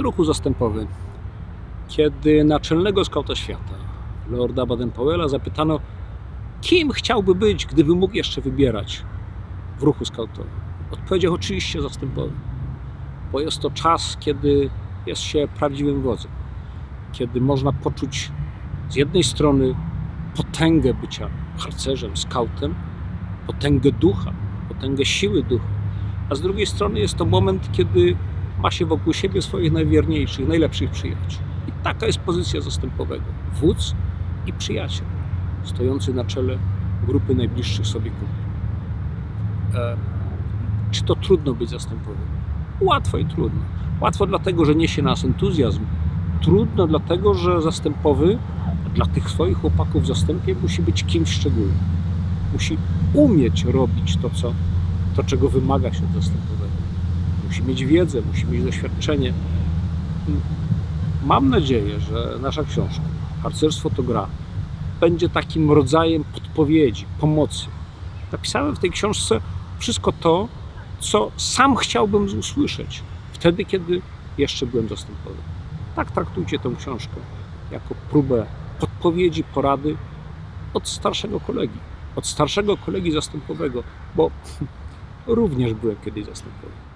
ruchu zastępowy. Kiedy naczelnego skauta świata, lorda Baden-Powella, zapytano, kim chciałby być, gdyby mógł jeszcze wybierać w ruchu skautowym, odpowiedział oczywiście zastępowy. Bo jest to czas, kiedy jest się prawdziwym wodzem. Kiedy można poczuć z jednej strony potęgę bycia harcerzem, skautem, potęgę ducha, potęgę siły ducha, a z drugiej strony jest to moment, kiedy ma się wokół siebie swoich najwierniejszych, najlepszych przyjaciół. I taka jest pozycja zastępowego. Wódz i przyjaciel, stojący na czele grupy najbliższych sobie kumpli. E, czy to trudno być zastępowym? Łatwo i trudno. Łatwo dlatego, że niesie nas entuzjazm. Trudno dlatego, że zastępowy dla tych swoich chłopaków zastępie musi być kimś szczególnym. Musi umieć robić to, co, to czego wymaga się od zastępowego. Musi mieć wiedzę, musi mieć doświadczenie. Mam nadzieję, że nasza książka Harcerstwo to gra będzie takim rodzajem podpowiedzi, pomocy. Napisałem w tej książce wszystko to, co sam chciałbym usłyszeć wtedy, kiedy jeszcze byłem zastępowy. Tak traktujcie tę książkę jako próbę podpowiedzi, porady od starszego kolegi, od starszego kolegi zastępowego, bo również byłem kiedyś zastępowym.